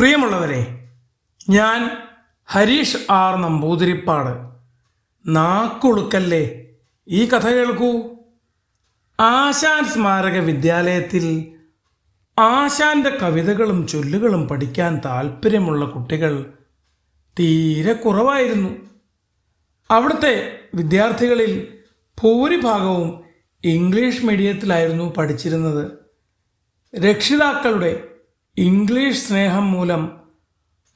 പ്രിയമുള്ളവരെ ഞാൻ ഹരീഷ് ആർ നമ്പൂതിരിപ്പാട്. നാക്കുളുക്കല്ലേ ഈ കഥ കേൾക്കൂ? ആശാൻ സ്മാരക വിദ്യാലയത്തിൽ ആശാന്റെ കവിതകളും ചൊല്ലുകളും പഠിക്കാൻ താല്പര്യമുള്ള കുട്ടികൾ തീരെ കുറവായിരുന്നു. അവിടുത്തെ വിദ്യാർത്ഥികളിൽ ഭൂരിഭാഗവും ഇംഗ്ലീഷ് മീഡിയത്തിലായിരുന്നു പഠിച്ചിരുന്നത്. രക്ഷിതാക്കളുടെ ഇംഗ്ലീഷ് സ്നേഹം മൂലം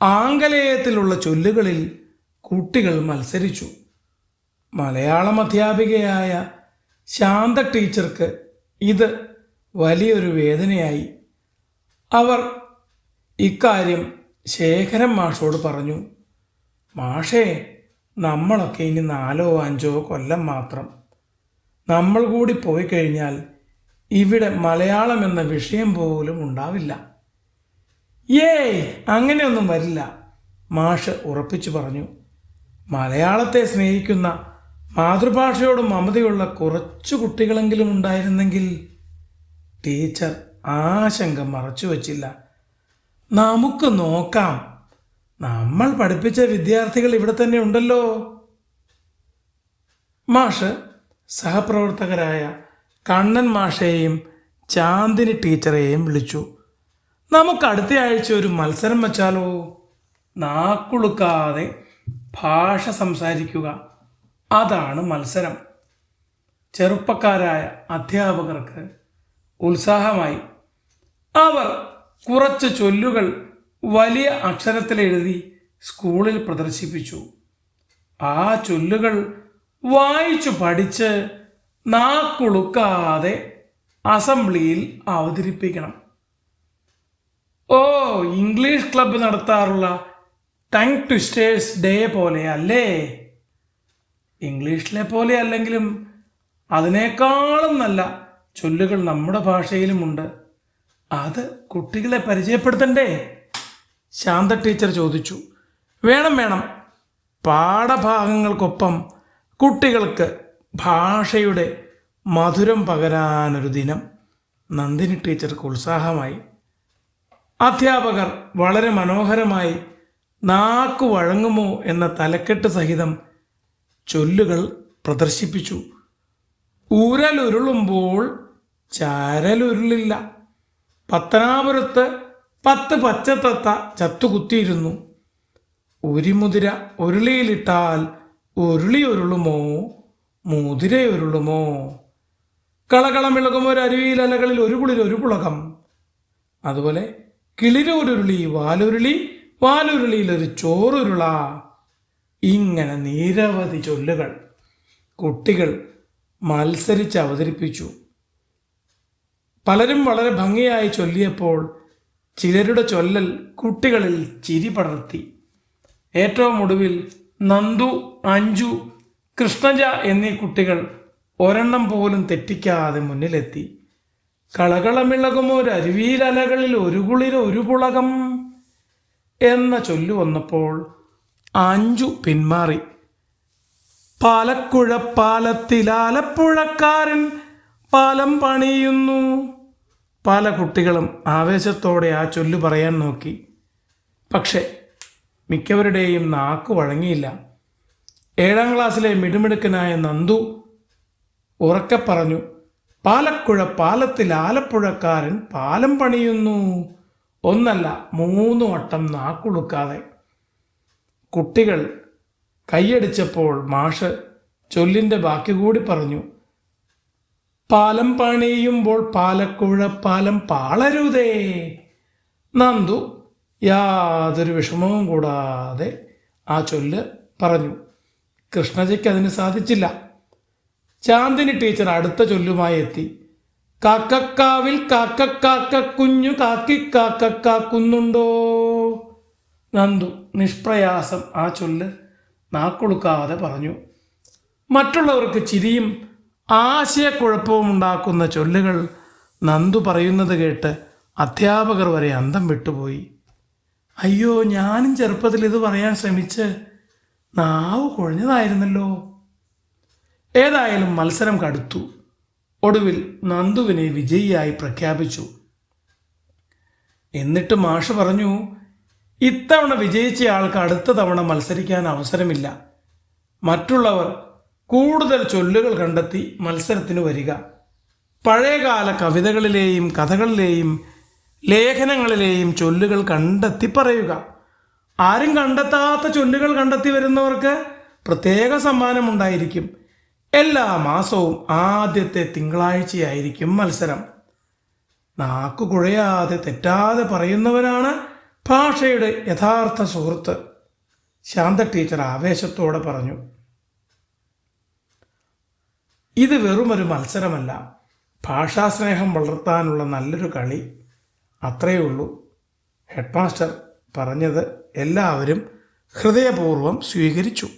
ആംഗലേയത്തിലുള്ള ചൊല്ലുകളിൽ കുട്ടികൾ മത്സരിച്ചു. മലയാളം അധ്യാപികയായ ശാന്ത ടീച്ചർക്ക് ഇത് വലിയൊരു വേദനയായി. അവർ ഇക്കാര്യം ശേഖരൻ മാഷോട് പറഞ്ഞു. മാഷേ നമ്മളൊക്കെ ഇനി നാലോ അഞ്ചോ കൊല്ലം മാത്രം. നമ്മൾ കൂടി പോയി കഴിഞ്ഞാൽ ഇവിടെ മലയാളം എന്ന വിഷയം പോലും ഉണ്ടാവില്ല. ഏയ് അങ്ങനെയൊന്നും വരില്ല. മാഷ് ഉറപ്പിച്ചു പറഞ്ഞു. മലയാളത്തെ സ്നേഹിക്കുന്ന മാതൃഭാഷയോടും മമതയുള്ള കുറച്ചു കുട്ടികളെങ്കിലും ഉണ്ടായിരുന്നെങ്കിൽ ടീച്ചർ ആശങ്ക മറച്ചു വച്ചില്ല. നമുക്ക് നോക്കാം. നമ്മൾ പഠിപ്പിച്ച വിദ്യാർത്ഥികൾ ഇവിടെ തന്നെ ഉണ്ടല്ലോ. മാഷ് സഹപ്രവർത്തകരായ കണ്ണൻ മാഷയെയും ചാന്ദിനി ടീച്ചറെയും വിളിച്ചു. നമുക്ക് അടുത്ത ആഴ്ച ഒരു മത്സരം വച്ചാലോ? നാക്കുളുക്കാതെ ഭാഷ സംസാരിക്കുക. അതാണ് മത്സരം. ചെറുപ്പക്കാരായ അധ്യാപകർക്ക് ഉത്സാഹമായി. അവർ കുറച്ച് ചൊല്ലുകൾ വലിയ അക്ഷരത്തിൽ എഴുതി സ്കൂളിൽ പ്രദർശിപ്പിച്ചു. ആ ചൊല്ലുകൾ വായിച്ചു പഠിച്ച് നാക്കുളുക്കാതെ അസംബ്ലിയിൽ അവതരിപ്പിക്കണം. ഓ ഇംഗ്ലീഷ് ക്ലബ്ബ് നടത്താറുള്ള ടങ് ട്വിസ്റ്റേഴ്സ് ഡേ പോലെ അല്ലേ ഇംഗ്ലീഷിലെ പോലെ അല്ലെങ്കിലും അതിനേക്കാളും നല്ല ചൊല്ലുകൾ നമ്മുടെ ഭാഷയിലുമുണ്ട്. അത് കുട്ടികളെ പരിചയപ്പെടുത്തണ്ടേ? ശാന്ത ടീച്ചർ ചോദിച്ചു. വേണം വേണം. പാഠഭാഗങ്ങൾക്കൊപ്പം കുട്ടികൾക്ക് ഭാഷയുടെ മധുരം പകരാനൊരു ദിനം. നന്ദിനി ടീച്ചർക്ക് ഉത്സാഹമായി. അധ്യാപകർ വളരെ മനോഹരമായി നാക്കു വഴങ്ങുമോ എന്ന തലക്കെട്ട് സഹിതം ചൊല്ലുകൾ പ്രദർശിപ്പിച്ചു. ഊരലുരുളുമ്പോൾ ചാരലുരുളില്ല. പത്തനാപുരത്ത് പത്ത് പച്ചത്തത്ത ചത്തുകുത്തിയിരുന്നു. ഉരിമുതിര ഉരുളിയിലിട്ടാൽ ഉരുളി ഉരുളുമോ ഒരു അരുവിയിലലകളിൽ ഒരു കുളിൽ ഒരു പുളകം? അതുപോലെ കിളിരൂരുരുളി വാലുരുളി വാലുരുളിയിൽ ഒരു ചോറുരുള. ഇങ്ങനെ നിരവധി ചൊല്ലുകൾ കുട്ടികൾ മത്സരിച്ച് അവതരിപ്പിച്ചു. പലരും വളരെ ഭംഗിയായി ചൊല്ലിയപ്പോൾ ചിലരുടെ ചൊല്ലൽ കുട്ടികളിൽ ചിരി പടർത്തി. ഏറ്റവും ഒടുവിൽ നന്ദു അഞ്ജു കൃഷ്ണജ എന്നീ കുട്ടികൾ ഒരെണ്ണം പോലും തെറ്റിക്കാതെ മുന്നിലെത്തി. കളകളമിളകുമൊരരുവിയിലലകളിൽ ഒരു കുളിർ ഒരു പുളകം എന്ന ചൊല്ലു വന്നപ്പോൾ അഞ്ചു പിന്മാറി. പാലക്കുഴ പാലത്തിൽ ആലപ്പുഴക്കാരൻ പാലം പണിയുന്നു. പല കുട്ടികളും ആവേശത്തോടെ ആ ചൊല്ലു പറയാൻ നോക്കി. പക്ഷേ മിക്കവരുടെയും നാക്ക് വഴങ്ങിയില്ല. ഏഴാം ക്ലാസ്സിലെ മിടുമിടുക്കനായ നന്ദു ഉറക്കെ പറഞ്ഞു പാലക്കുഴ പാലത്തിൽ ആലപ്പുഴക്കാരൻ പാലം പണിയുന്നു. ഒന്നല്ല മൂന്ന് വട്ടം നാക്കുളുക്കാതെ. കുട്ടികൾ കൈയടിച്ചപ്പോൾ മാഷ് ചൊല്ലിന്റെ ബാക്കി കൂടി പറഞ്ഞു പാലം പണിയുമ്പോൾ പാലക്കുഴ പാലം പാളരുതേ. നന്ദു യാതൊരു വിഷമവും കൂടാതെ ആ ചൊല്ല് പറഞ്ഞു. കൃഷ്ണജിക്ക് അതിന് സാധിച്ചില്ല. ചാന്ദിനി ടീച്ചർ അടുത്ത ചൊല്ലുമായി എത്തി. കാക്കക്കാവിൽ കാക്കക്കാക്ക കുഞ്ഞു കാക്കി കാക്കക്കാക്കുന്നുണ്ടോ നന്ദു നിഷ്പ്രയാസം ആ ചൊല്ല് നാക്കൊടുക്കാതെ പറഞ്ഞു. മറ്റുള്ളവർക്ക് ചിരിയും ആശയക്കുഴപ്പവും ഉണ്ടാക്കുന്ന ചൊല്ലുകൾ നന്ദു പറയുന്നത് കേട്ട് അധ്യാപകർ വരെ അന്തം വിട്ടുപോയി. അയ്യോ ഞാനും ചെറുപ്പത്തിൽ ഇത് പറയാൻ ശ്രമിച്ച് നാവ് കുഴഞ്ഞതായിരുന്നല്ലോ. ഏതായാലും മത്സരം കടുത്തു. ഒടുവിൽ നന്ദുവിനെ വിജയിയായി പ്രഖ്യാപിച്ചു. എന്നിട്ട് മാഷ് പറഞ്ഞു ഇത്തവണ വിജയിച്ച ആൾക്ക് അടുത്ത തവണ മത്സരിക്കാൻ അവസരമില്ല. മറ്റുള്ളവർ കൂടുതൽ ചൊല്ലുകൾ കണ്ടെത്തി മത്സരത്തിന് വരിക. പഴയകാല കവിതകളിലെയും കഥകളിലെയും ലേഖനങ്ങളിലെയും ചൊല്ലുകൾ കണ്ടെത്തി പറയുക. ആരും കണ്ടെത്താത്ത ചൊല്ലുകൾ കണ്ടെത്തി വരുന്നവർക്ക് പ്രത്യേക സമ്മാനമുണ്ടായിരിക്കും എല്ലാ മാസവും ആദ്യത്തെ തിങ്കളാഴ്ചയായിരിക്കും മത്സരം. നാക്കു കുഴയാതെ തെറ്റാതെ പറയുന്നവനാണ് ഭാഷയുടെ യഥാർത്ഥ സുഹൃത്ത്. ശാന്ത ടീച്ചർ ആവേശത്തോടെ പറഞ്ഞു. ഇത് വെറുമൊരു മത്സരമല്ല. ഭാഷാസ്നേഹം വളർത്താനുള്ള നല്ലൊരു കളി. അത്രയേ ഉള്ളൂ. ഹെഡ് മാസ്റ്റർ പറഞ്ഞത് എല്ലാവരും ഹൃദയപൂർവം സ്വീകരിച്ചു.